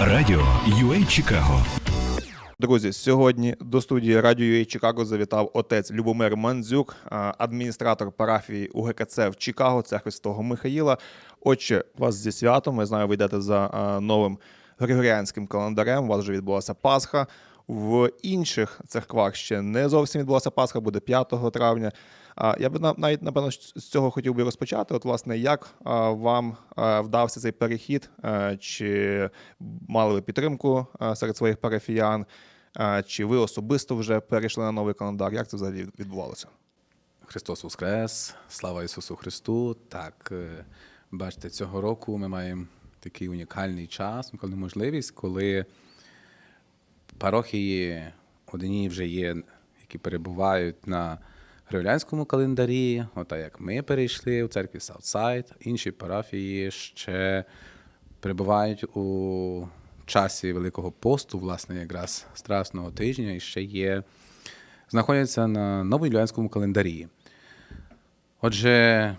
Радіо UA Чикаго Друзі, сьогодні до студії Радіо UA Чикаго завітав отець Любомир Мандзюк, адміністратор парафії УГКЦ в Чикаго, церкви Святого Михаїла. Отче, вас зі святом. Я знаю, ви йдете за новим григоріанським календарем. У вас вже відбулася Пасха. В інших церквах ще не зовсім відбулася Пасха, буде 5 травня. Я би навіть напевно з цього хотів би розпочати. От, власне, як вам вдався цей перехід? Чи мали ви підтримку серед своїх парафіян? Чи ви особисто вже перейшли на новий календар? Як це взагалі відбувалося? Христос Воскрес, слава Ісусу Христу. Так, е, бачите, цього року ми маємо такий унікальний час, унікальну можливість, коли парохії одні вже є, які перебувають на григоріанському календарі, ота як ми перейшли у церкві Саутсайд, інші парафії ще перебувають у часі Великого посту, власне, якраз Страсного тижня, і ще є, знаходяться на новоюліанському календарі. Отже,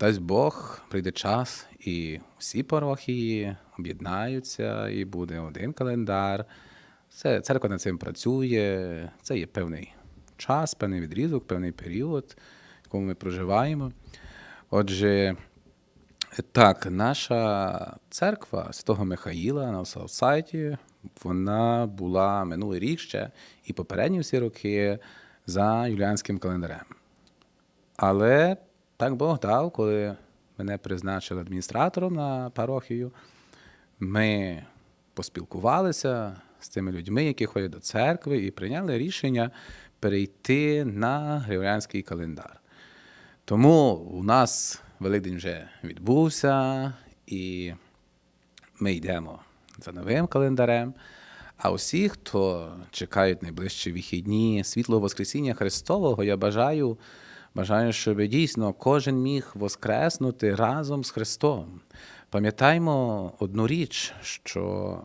дасть Бог, прийде час, і всі парохії об'єднаються, і буде один календар. Це, церква над цим працює, це є певний час, певний відрізок, певний період, в якому ми проживаємо. Отже, так, наша церква Святого Михаїла на Саутсайті, вона була минулий рік ще і попередні всі роки за юліанським календарем. Але так Бог дав, коли мене призначили адміністратором на парохію, ми поспілкувалися з цими людьми, які ходять до церкви, і прийняли рішення перейти на григоріанський календар. Тому у нас Великдень вже відбувся, і ми йдемо за новим календарем. А усі, хто чекають найближчі вихідні світлого Воскресіння Христового, я бажаю, бажаю, щоб дійсно кожен міг воскреснути разом з Христом. Пам'ятаймо одну річ, що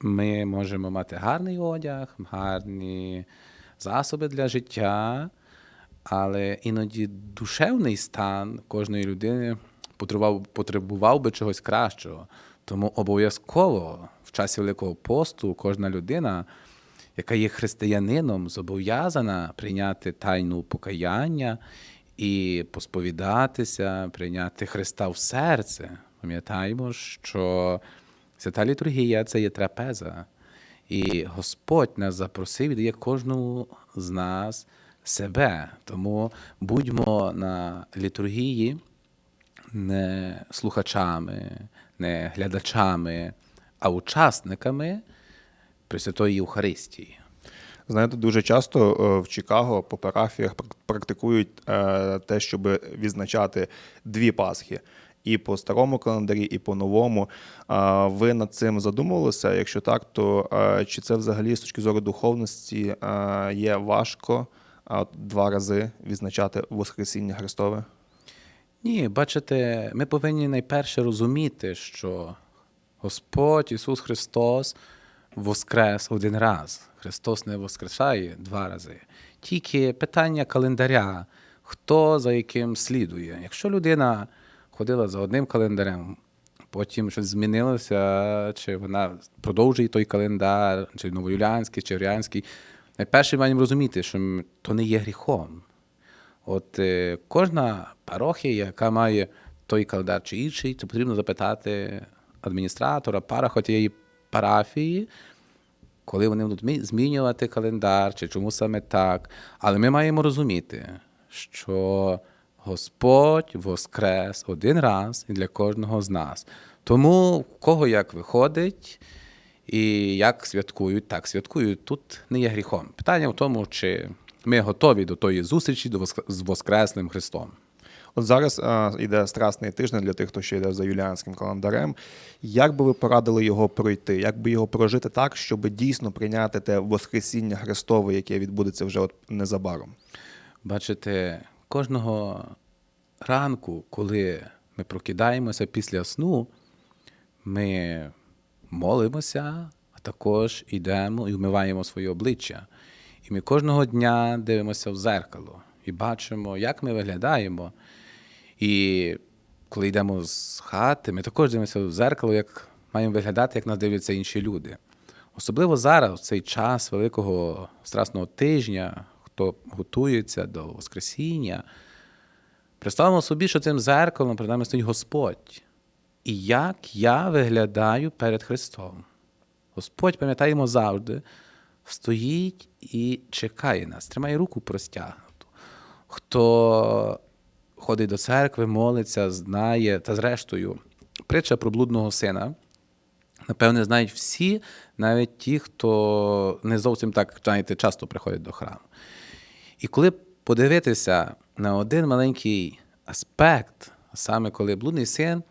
ми можемо мати гарний одяг, гарні засоби для життя, але іноді душевний стан кожної людини потребував, би чогось кращого. Тому обов'язково в часі Великого посту кожна людина, яка є християнином, зобов'язана прийняти тайну покаяння і посповідатися, прийняти Христа в серце. Пам'ятаємо, що свята літургія це є трапеза. І Господь нас запросив і дає кожному з нас себе. Тому будьмо на літургії не слухачами, не глядачами, а учасниками Пресвятої Євхаристії. Знаєте, дуже часто е, в Чикаго по парафіях практикують е, те, щоб відзначати дві Пасхи. І по старому календарі, і по новому. А Ви над цим задумувалися? Якщо так, то е, чи це взагалі з точки зору духовності е, є важко два рази відзначати Воскресіння Христове? Ні, бачите, ми повинні найперше розуміти, що Господь Ісус Христос воскрес один раз. Христос не воскрешає два рази. Тільки питання календаря, хто за яким слідує. Якщо людина ходила за одним календарем, потім щось змінилося, чи вона продовжує той календар, чи новоюліанський, чи оріанський, найперше маємо розуміти, що то не є гріхом. От е, кожна парохія, яка має той календар чи інший, то потрібно запитати адміністратора, параха тієї парафії, коли вони будуть змінювати календар, чи чому саме так. Але ми маємо розуміти, що Господь воскрес один раз і для кожного з нас. Тому кого як виходить, і як святкують, так святкують. Тут не є гріхом. Питання в тому, чи ми готові до тої зустрічі з Воскресним Христом. От зараз а, йде страсний тиждень для тих, хто ще йде за юліанським календарем. Як би ви порадили його пройти? Як би його прожити так, щоб дійсно прийняти те Воскресіння Христове, яке відбудеться вже от незабаром? Бачите, кожного ранку, коли ми прокидаємося після сну, ми молимося, а також йдемо і вмиваємо своє обличчя. І ми кожного дня дивимося в зеркало і бачимо, як ми виглядаємо. І коли йдемо з хати, ми також дивимося в зеркало, як маємо виглядати, як нас дивляться інші люди. Особливо зараз, в цей час Великого Страсного тижня, хто готується до Воскресіння, представимо собі, що цим зеркалом перед нами стоїть Господь. І як я виглядаю перед Христом. Господь, пам'ятаємо завжди, стоїть і чекає нас, тримає руку простягнуту. Хто ходить до церкви, молиться, знає, та зрештою, притча про блудного сина. Напевне, знають всі, навіть ті, хто не зовсім так знаєте, часто приходять до храму. І коли подивитися на один маленький аспект, саме коли блудний син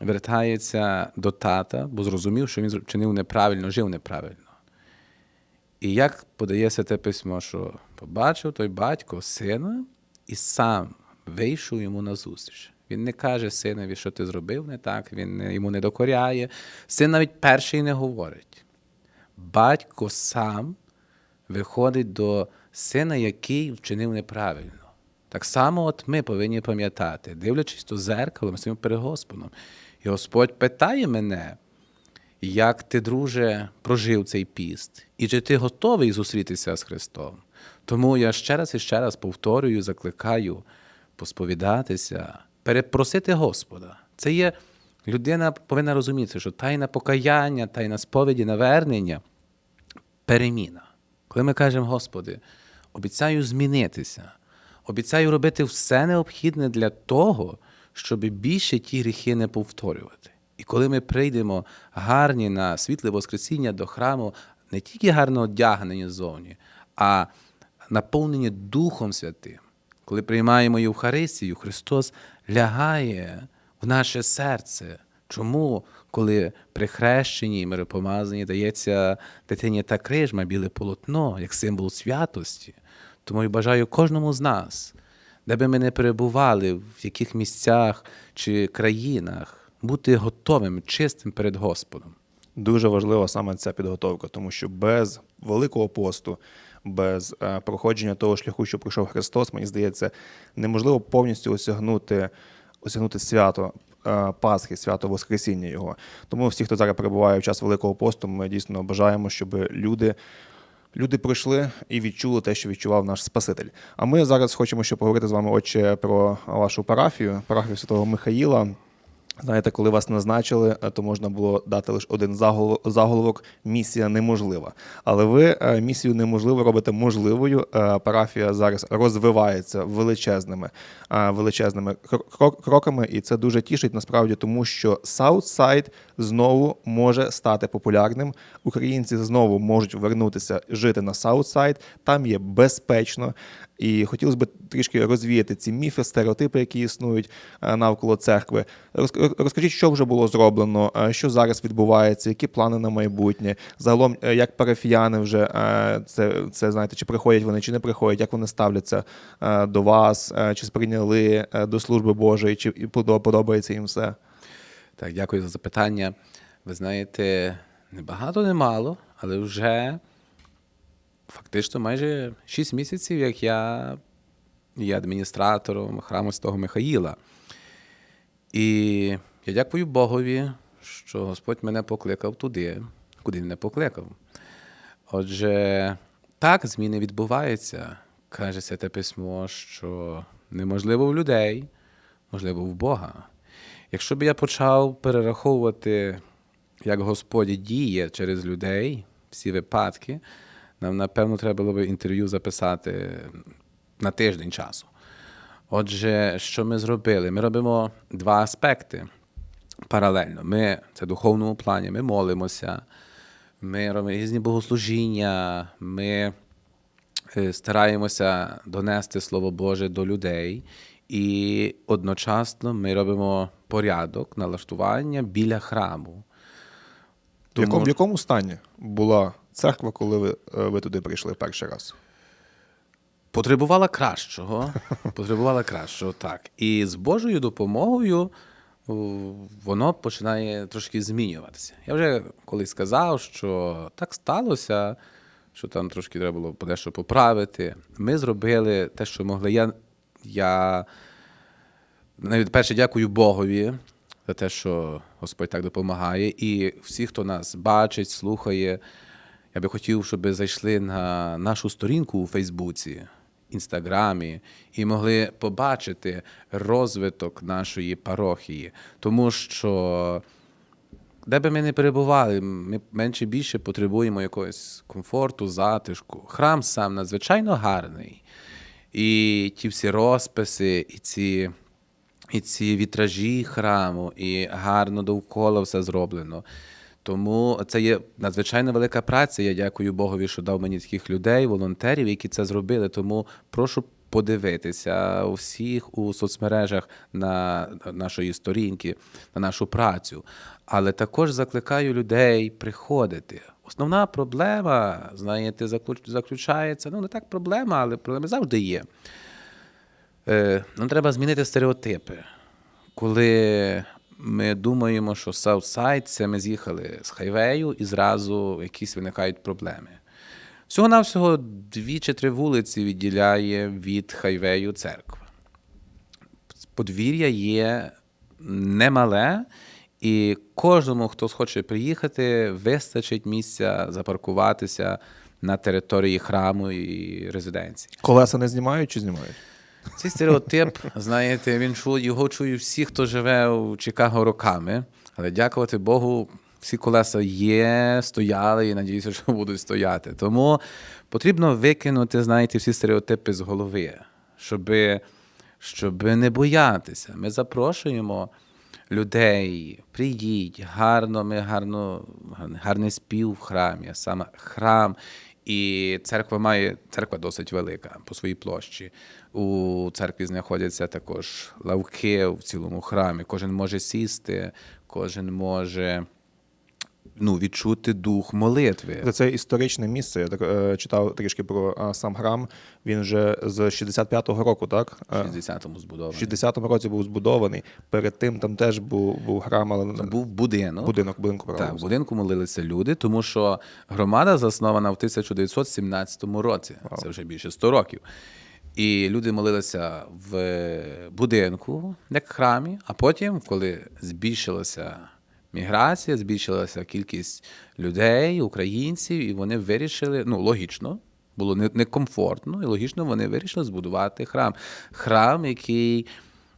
вертається до тата, бо зрозумів, що він чинив неправильно, жив неправильно. І як подає святе письмо, що побачив той батько сина і сам вийшов йому на зустріч. Він не каже синові, що ти зробив не так, він не- йому не докоряє. Син навіть перший не говорить. Батько сам виходить до сина, який вчинив неправильно. Так само, от ми повинні пам'ятати, дивлячись то зеркало, ми стоїмо перед Господом. І Господь питає мене, як ти, друже, прожив цей піст, і чи ти готовий зустрітися з Христом. Тому я ще раз і ще раз повторюю, закликаю посповідатися, перепросити Господа. Це є людина повинна розуміти, що тайна покаяння, тайна сповіді, навернення переміна. Коли ми кажемо, Господи, обіцяю змінитися, обіцяю робити все необхідне для того, щоб більше ті гріхи не повторювати. І коли ми прийдемо гарні на світле Воскресіння до храму, не тільки гарно одягнені ззовні, а наповнені Духом Святим, коли приймаємо Євхаристію, Христос лягає в наше серце. Чому, коли при хрещенні і миропомазанні дається дитині та крижма, біле полотно, як символ святості? Тому я бажаю кожному з нас, де би ми не перебували, в яких місцях чи країнах, бути готовим, чистим перед Господом. Дуже важлива саме ця підготовка, тому що без великого посту, без е, проходження того шляху, що пройшов Христос, мені здається, неможливо повністю осягнути, осягнути свято е, Пасхи, свято Воскресіння Його. Тому всі, хто зараз перебуває в час Великого посту, ми дійсно бажаємо, щоб люди. Люди прийшли і відчули те, що відчував наш Спаситель. А ми зараз хочемо ще поговорити з вами, отче, про вашу парафію, парафію Святого Михаїла. Знаєте, коли вас назначили, е, то можна було дати лише один загол- заголовок місія неможлива. Але ви е, місію неможливу робите можливою. Е, Парафія зараз розвивається величезними, величезними кро- кро- кроками, і це дуже тішить насправді, тому що Саутсайд знову може стати популярним. Українці знову можуть вернутися жити на Саутсайд. Там є безпечно. І хотілося б трішки розвіяти ці міфи, стереотипи, які існують е, навколо церкви. Розкажіть, що вже було зроблено, е, що зараз відбувається, які плани на майбутнє. Загалом, е, як парафіяни вже це, це знаєте, чи приходять вони, чи не приходять, як вони ставляться до вас, чи сприйняли до служби Божої, чи подобається їм все. Так, дякую за запитання. Ви знаєте, не багато, не мало, але вже фактично майже 6 місяців, як я є адміністратором храму Святого Михаїла. І я дякую Богові, що Господь мене покликав туди, куди він не покликав. Отже, так, зміни відбуваються. Каже Святе Письмо, що неможливо в людей, можливо, в Бога. Якщо б я почав перераховувати, як Господь діє через людей, всі випадки, нам, напевно, треба було б інтерв'ю записати на тиждень часу. Отже, що ми зробили? Ми робимо два аспекти паралельно. Ми це в духовному плані, ми молимося, ми робимо різні богослужіння, ми е, стараємося донести Слово Боже до людей, і одночасно ми робимо порядок, налаштування біля храму. В якому, в якому стані була церква, коли ви, е, ви туди прийшли перший раз? Потребувала кращого, потребувала кращого, так. І з Божою допомогою воно починає трошки змінюватися. Я вже колись сказав, що так сталося, що там трошки треба було дещо поправити. Ми зробили те, що могли. Я, я навіть перше дякую Богові за те, що Господь так допомагає. І всі, хто нас бачить, слухає, я би хотів, щоб зайшли на нашу сторінку у Фейсбуці, Інстаграмі і могли побачити розвиток нашої парохії. Тому що де би ми не перебували, ми менше більше потребуємо якогось комфорту, затишку. Храм сам надзвичайно гарний. І ті всі розписи, і ці, і ці вітражі храму, і гарно довкола все зроблено. Тому це є надзвичайно велика праця. Я дякую Богові, що дав мені таких людей, волонтерів, які це зробили. Тому прошу подивитися у всіх у соцмережах на нашої сторінки, на нашу працю. Але також закликаю людей приходити. Основна проблема, знаєте, заключається, ну не так проблема, але проблеми завжди є. Е, нам треба змінити стереотипи. Коли ми думаємо, що Саутсайд це ми з'їхали з хайвею і зразу якісь виникають проблеми. Всього-навсього дві чи три вулиці відділяє від хайвею церква. Подвір'я є немале, і кожному, хто схоче приїхати, вистачить місця запаркуватися на території храму і резиденції. Колеса не знімають чи знімають? Цей стереотип, знаєте, він чу, його чують всі, хто живе у Чикаго роками. Але дякувати Богу, всі колеса є, стояли і надіюся, що будуть стояти. Тому потрібно викинути, знаєте, всі стереотипи з голови, щоб, щоб не боятися. Ми запрошуємо людей, приїдь, гарно, ми гарно, гарний спів в храмі, саме храм. І церква має церква досить велика по своїй площі. У церкві знаходяться також лавки в цілому храмі. Кожен може сісти, кожен може ну, відчути дух молитви. Це історичне місце. Я так е, читав трішки про е, сам храм. Він вже з 65-го року, так? В Е, 60-му В збудований. 60-му році був збудований. Перед тим там теж був, був храм, але Був будинок. будинок, будинку Так, в будинку молилися люди, тому що громада заснована в 1917 році. Це вже більше 100 років. І люди молилися в будинку, як храмі, а потім, коли збільшилася міграція, збільшилася кількість людей, українців, і вони вирішили, ну, логічно, було некомфортно, і логічно вони вирішили збудувати храм. Храм, який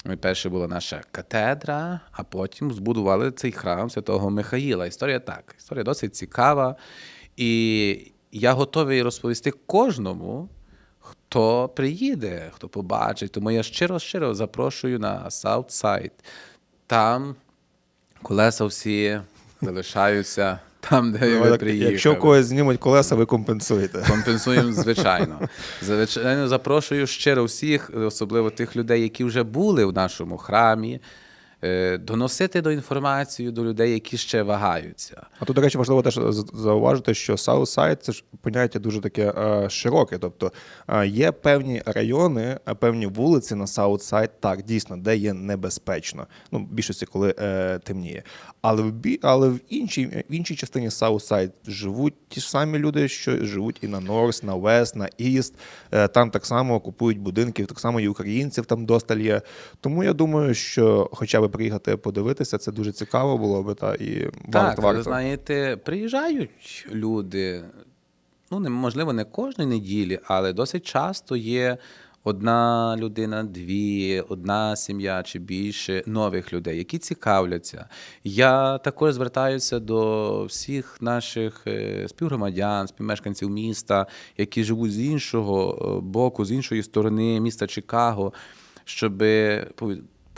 Ми перше була наша катедра, а потім збудували цей храм святого Михаїла. Історія так. Історія досить цікава. І я готовий розповісти кожному, хто приїде, хто побачить. Тому я щиро-щиро запрошую на Southside. Там колеса всі залишаються там, де Ну, ви так, приїхали. Якщо когось знімуть колеса, ви компенсуєте. Компенсуємо, звичайно. Звичайно, запрошую щиро всіх, особливо тих людей, які вже були в нашому храмі, доносити до інформацію до людей, які ще вагаються. А тут, до речі, важливо теж зауважити, що Southside – це ж поняття дуже таке е, широке. Тобто е, є певні райони, е, певні вулиці на Southside, так, дійсно, де є небезпечно. Ну, більшості, коли е, темніє. Але в бі, але в іншій, в іншій частині Southside живуть ті ж самі люди, що живуть і на North, на West, на. Е, там так само купують будинків, так само і українців там досталь є. Тому я думаю, що хоча б приїхати подивитися, це дуже цікаво було би та і Так, варто. ви знаєте, приїжджають люди. Ну, можливо, не кожної неділі, але досить часто є одна людина, дві, одна сім'я чи більше нових людей, які цікавляться. Я також звертаюся до всіх наших е, співгромадян, співмешканців міста, які живуть з іншого е, боку, з іншої сторони міста Чикаго, щоб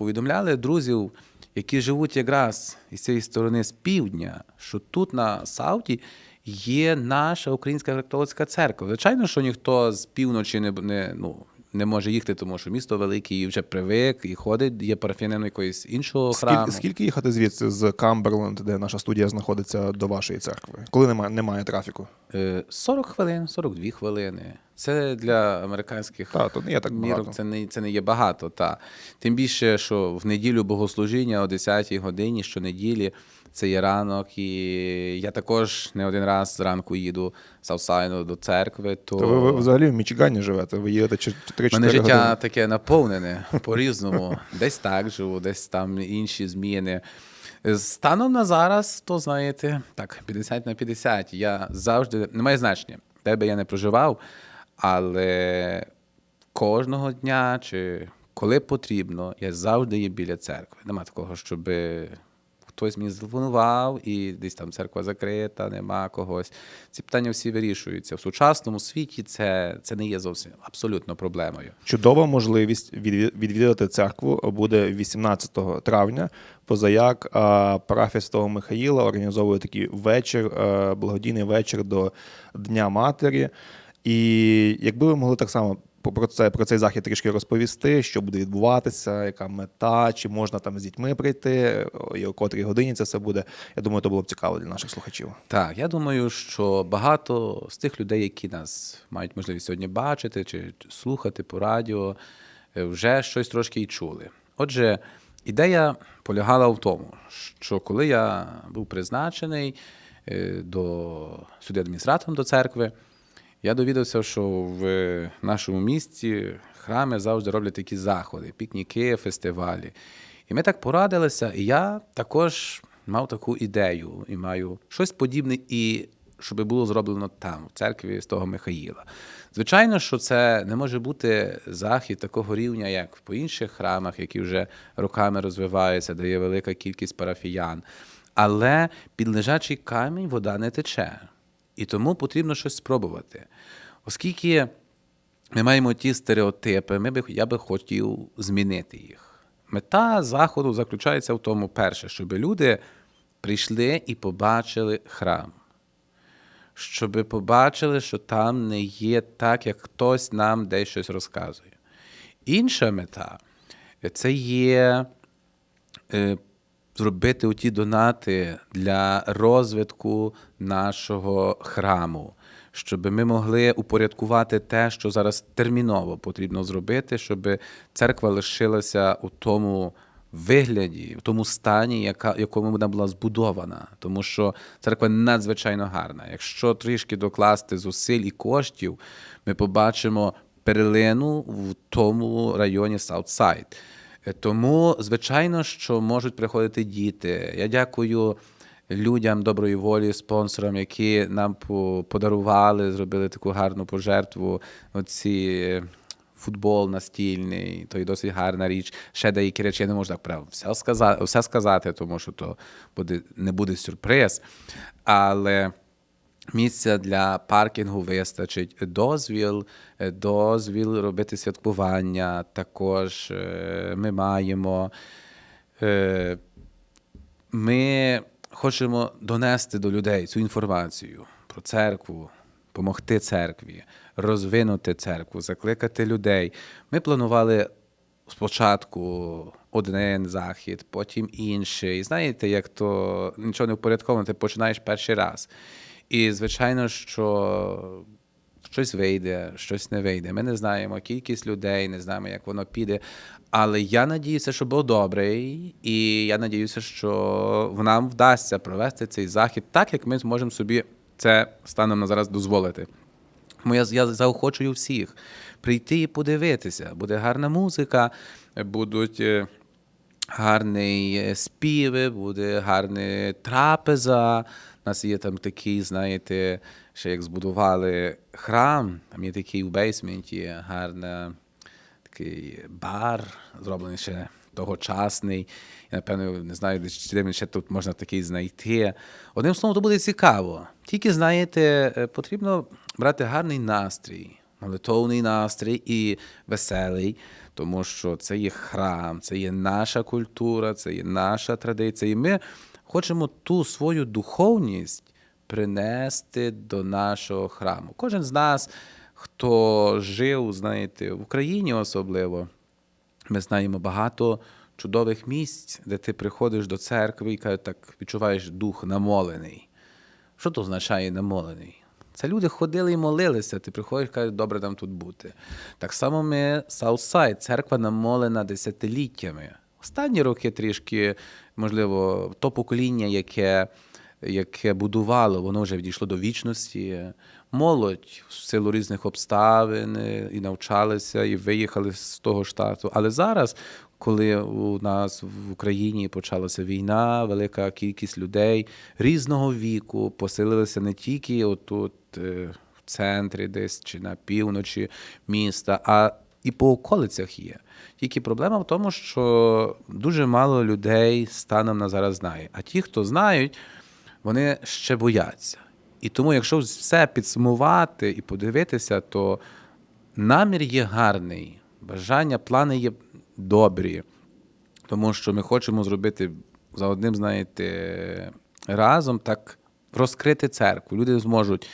повідомляли друзів, які живуть якраз із цієї сторони з півдня, що тут на Сауті є наша українська католицька церква. Звичайно, що ніхто з півночі не, не, ну, не може їхати, тому що місто велике і вже привик, і ходить, є парафіянином якогось іншого храму. Скільки, їхати звідси з Камберленд, де наша студія знаходиться, до вашої церкви? Коли немає, немає трафіку? Е, 40 хвилин, 42 хвилини. Це для американських Та, то не є так мірок це не, це не є багато. Та. Тим більше, що в неділю богослужіння о 10-й годині щонеділі це є ранок, і я також не один раз зранку їду з Саусайну до церкви. То, То ви, ви взагалі в Мічигані живете, ви їдете 3-4 мене життя години. таке наповнене по-різному. Десь так живу, десь там інші зміни. Станом на зараз, то знаєте, так, 50 на 50. Я завжди немає значення, де би я не проживав, але кожного дня чи коли потрібно, я завжди є біля церкви. Нема такого, щоб хтось мені зателефонував і десь там церква закрита, нема когось. Ці питання всі вирішуються. В сучасному світі це, це не є зовсім абсолютно проблемою. Чудова можливість відві- відвідати церкву буде 18 травня. Позаяк Святого Михаїла організовує такий вечір, е, благодійний вечір до Дня Матері. І якби ви могли так само про це про цей захід трішки розповісти, що буде відбуватися, яка мета, чи можна там з дітьми прийти, і о котрій годині це все буде. Я думаю, то було б цікаво для наших слухачів. Так, я думаю, що багато з тих людей, які нас мають можливість сьогодні бачити чи слухати по радіо, е, вже щось трошки й чули. Отже, ідея полягала в тому, що коли я був призначений е, до сюди адміністратором до церкви, я довідався, що в нашому місті храми завжди роблять такі заходи, пікніки, фестивалі. І ми так порадилися, і я також мав таку ідею і маю щось подібне, і щоб було зроблено там, в церкві з того Михаїла. Звичайно, що це не може бути захід такого рівня, як по інших храмах, які вже роками розвиваються, де є велика кількість парафіян. Але під лежачий камінь вода не тече. І тому потрібно щось спробувати. Оскільки ми маємо ті стереотипи, ми би, я би хотів змінити їх. Мета заходу заключається в тому, перше, щоб люди прийшли і побачили храм. Щоб побачили, що там не є так, як хтось нам десь щось розказує. Інша мета це є е, зробити оті донати для розвитку нашого храму, щоб ми могли упорядкувати те, що зараз терміново потрібно зробити, щоб церква лишилася у тому вигляді, в тому стані, яка, якому вона була збудована. Тому що церква надзвичайно гарна. Якщо трішки докласти зусиль і коштів, ми побачимо перлину в тому районі Саутсайд. Е, Тому, звичайно, що можуть приходити діти. Я дякую людям доброї волі, спонсорам, які нам подарували, зробили таку гарну пожертву. Оці е, футбол настільний, то і досить гарна річ. Ще деякі речі я не можу так прям все сказати, все сказати, тому що то буде, не буде сюрприз. Але місця для паркінгу вистачить, дозвіл, е, дозвіл робити святкування. Також е, ми маємо. е, Ми хочемо донести до людей цю інформацію про церкву, допомогти церкві, розвинути церкву, закликати людей. Ми планували спочатку один захід, потім інший. Знаєте, як то нічого не впорядковано, ти починаєш перший раз. І, звичайно, що щось вийде, щось не вийде. Ми не знаємо кількість людей, не знаємо, як воно піде. Але я надіюся, що був добрий, і я надіюся, що нам вдасться провести цей захід так, як ми зможемо собі це станом на зараз дозволити. Тому я, я заохочую всіх прийти і подивитися. Буде гарна музика, будуть е, гарні е, співи, буде гарна трапеза. У нас є там такий, знаєте, ще як збудували храм, там є такий у бейсменті, гарна, такий бар, зроблений ще тогочасний. Я, напевно, не знаю, де він ще тут можна такий знайти. Одним словом, то буде цікаво. Тільки, знаєте, потрібно брати гарний настрій, молитовний настрій і веселий, тому що це є храм, це є наша культура, це є наша традиція. І ми хочемо ту свою духовність принести до нашого храму. Кожен з нас, хто жив, знаєте, в Україні особливо, ми знаємо багато чудових місць, де ти приходиш до церкви і так відчуваєш дух намолений. Що то означає намолений? Це люди ходили і молилися, ти приходиш і кажеш, добре там тут бути. Так само ми Саутсайд, церква намолена десятиліттями. Останні роки трішки можливо, то покоління, яке, яке будувало, воно вже відійшло до вічності. Молодь в силу різних обставин і навчалися, і виїхали з того штату. Але зараз, коли у нас в Україні почалася війна, велика кількість людей різного віку поселилися не тільки отут е, в центрі, десь чи на півночі міста, а і по околицях є. Тільки проблема в тому, що дуже мало людей станом на зараз знає. А ті, хто знають, вони ще бояться. І тому, якщо все підсумувати і подивитися, то намір є гарний, бажання, плани є добрі, тому що ми хочемо зробити за одним, знаєте, разом так розкрити церкву. Люди зможуть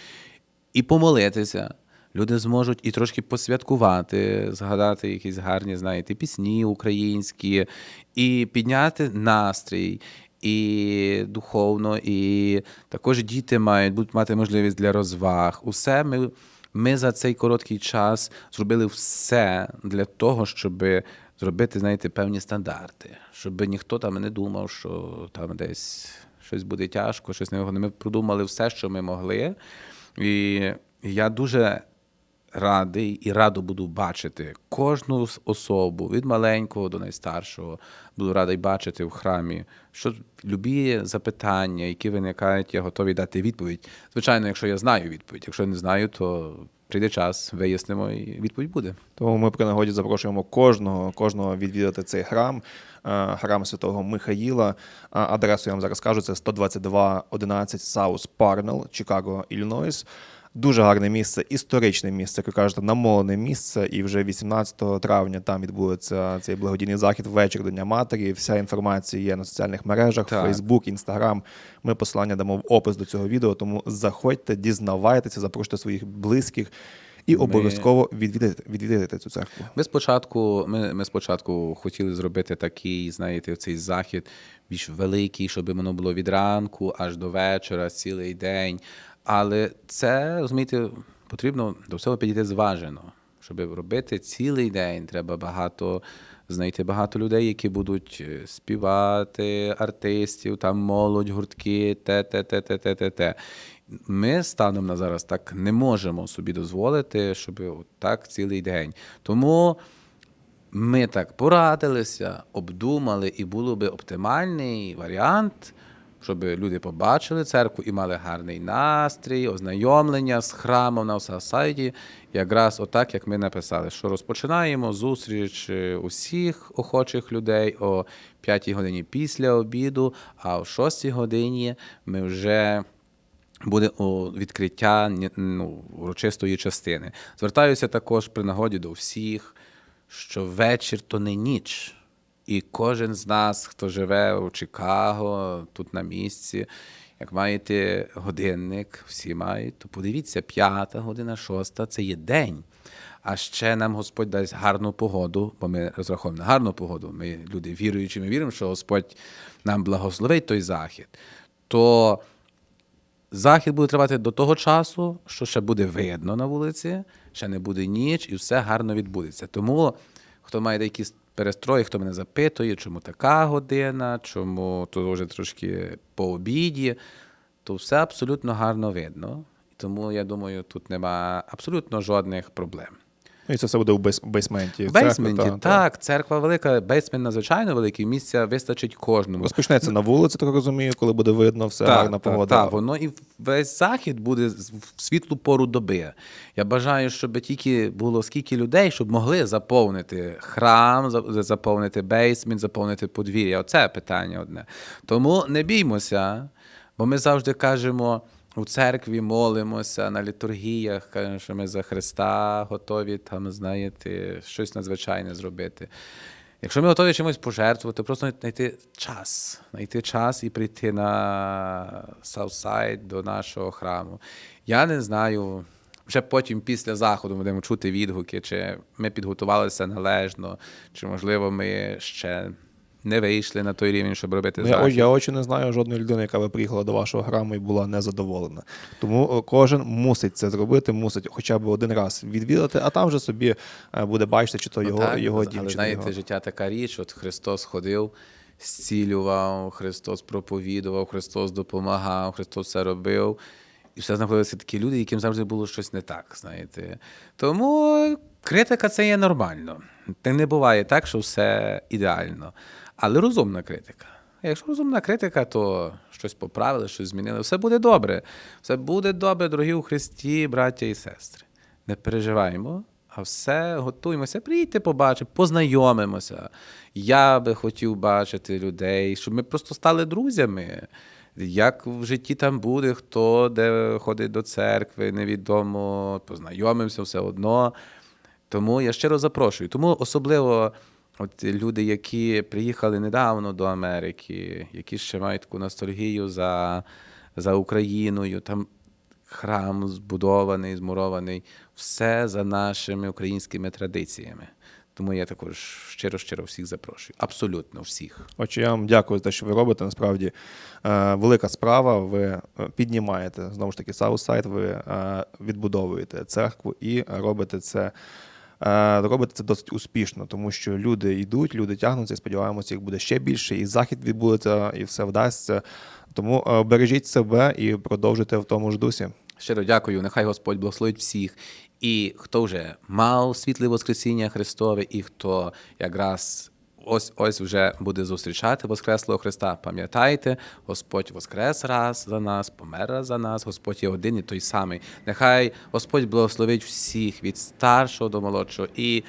і помолитися. Люди зможуть і трошки посвяткувати, згадати якісь гарні, знаєте, пісні українські, і підняти настрій, і духовно, і також діти мають будуть мати можливість для розваг. Усе ми, ми за цей короткий час зробили все для того, щоб зробити, знаєте, певні стандарти, щоб ніхто там не думав, що там десь щось буде тяжко, щось невигодне. Ми продумали все, що ми могли. І я дуже радий і радо буду бачити кожну особу від маленького до найстаршого. Буду радий бачити в храмі, що любі запитання, які виникають, я готовий дати відповідь. Звичайно, якщо я знаю відповідь. Якщо не знаю, то прийде час, вияснимо, і відповідь буде. Тому ми при нагоді запрошуємо кожного, кожного відвідати цей храм, е, храм святого Михаїла. Адресу я вам зараз кажу, це 12211 South Parnell, Чикаго, Іллінойс. Дуже гарне місце, історичне місце, як ви кажете, намолене місце. І вже 18 травня там відбудеться цей благодійний захід вечір до Дня Матері. Вся інформація є на соціальних мережах, Так. Facebook, Instagram. Ми посилання дамо в опис до цього відео. Тому заходьте, дізнавайтеся, запрошуйте своїх близьких і обов'язково відвідайте, відвідайте цю церкву. Ми спочатку, ми, ми спочатку хотіли зробити такий, знаєте, цей захід більш великий, щоб воно було від ранку аж до вечора, цілий день. Але це, розумієте, потрібно до всього підійти зважено. Щоб робити цілий день, треба багато знайти багато людей, які будуть е, співати, артистів, там молодь, гуртки, те, те, те, те, те, те, те. Ми станом на зараз так не можемо собі дозволити, щоб так цілий день. Тому ми так порадилися, обдумали, і було би оптимальний варіант, щоб люди побачили церкву і мали гарний настрій, ознайомлення з храмом на сайті. Якраз отак, як ми написали, що розпочинаємо зустріч е, усіх охочих людей о 5 годині після обіду, а о 6 годині ми вже буде о, відкриття ну, урочистої частини. Звертаюся також при нагоді до всіх, що вечір то не ніч. І кожен з нас, хто живе у Чикаго, тут на місці, як маєте годинник, всі мають, то подивіться, п'ята година, шоста це є день. А ще нам Господь дасть гарну погоду, бо ми розраховуємо на гарну погоду. Ми люди віруючі, ми віримо, що Господь нам благословить той захід. То Захід буде тривати до того часу, що ще буде видно на вулиці, ще не буде ніч, і все гарно відбудеться. Тому, хто має якісь перестрої, хто мене запитує, чому така година, чому то вже трошки по обіді, то все абсолютно гарно видно. Тому я думаю, тут нема абсолютно жодних проблем. Ну, і це все буде в бейс- бейсменті. В бейсменті, та- та. так, церква велика, бейсмент надзвичайно великий, місця вистачить кожному. Розпочнеться на вулиці, так розумію, коли буде видно, все гарна погода. Так, воно і весь захід буде з- в світлу пору доби. Я бажаю, щоб тільки було скільки людей, щоб могли заповнити храм, за- заповнити бейсмент, заповнити подвір'я. Оце питання одне. Тому не біймося, бо ми завжди кажемо. У церкві молимося на літургіях, кажемо, що ми за Христа готові там, знаєте, щось надзвичайне зробити. Якщо ми готові чимось пожертвувати, просто знайти час, знайти час і прийти на Саутсайд до нашого храму. Я не знаю. Вже потім, після заходу, будемо чути відгуки, чи ми підготувалися належно, чи можливо ми ще не вийшли на той рівень, щоб робити Ну, я, захід. я очі не знаю жодної людини, яка би приїхала до вашого храму і була незадоволена. Тому кожен мусить це зробити, мусить хоча б один раз відвідати, а там вже собі е, буде бачити, чи то Ну, його, так, його але дім, не знаєте, його. життя така річ, от Христос ходив зцілював, Христос проповідував, Христос допомагав, Христос це робив. І все знаходилися такі люди, яким завжди було щось не так, знаєте. Тому критика це є нормально. Та не буває так, що все ідеально. Але розумна критика. Якщо розумна критика, то щось поправили, щось змінили. Все буде добре. Все буде добре, дорогі у Христі, браття і сестри. Не переживаємо, а все готуємося. Приїдьте, побачимо, познайомимося. Я би хотів бачити людей, щоб ми просто стали друзями. Як в житті там буде, хто де ходить до церкви, невідомо, познайомимося все одно. Тому я щиро запрошую. Тому особливо от люди, які приїхали недавно до Америки, які ще мають таку ностальгію за, за Україною, там храм збудований, змурований, все за нашими українськими традиціями. Тому я також щиро-щиро всіх запрошую. Абсолютно всіх. Отже, я вам дякую за те, що ви робите. Насправді е, велика справа. Ви е, піднімаєте знову ж таки Саусайд, ви е, відбудовуєте церкву і робите це. Е, Робите це досить успішно, тому що люди йдуть, люди тягнуться, і сподіваємося, їх буде ще більше, і захід відбудеться, і все вдасться. Тому е, бережіть себе і продовжуйте в тому ж дусі. Щиро дякую. Нехай Господь благословить всіх. І хто вже мав світле Воскресіння Христове, і хто якраз ось ось вже буде зустрічати Воскреслого Христа. Пам'ятайте, Господь воскрес раз за нас, помер раз за нас, Господь є один і той самий. Нехай Господь благословить всіх від старшого до молодшого. І,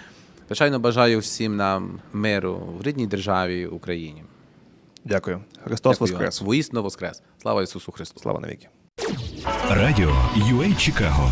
звичайно, бажаю всім нам миру в рідній державі Україні. Дякую. Христос Дякую. Воскрес! Воістину воскрес. Слава Ісусу Христу! Слава навіки! Радіо UA Чикаго.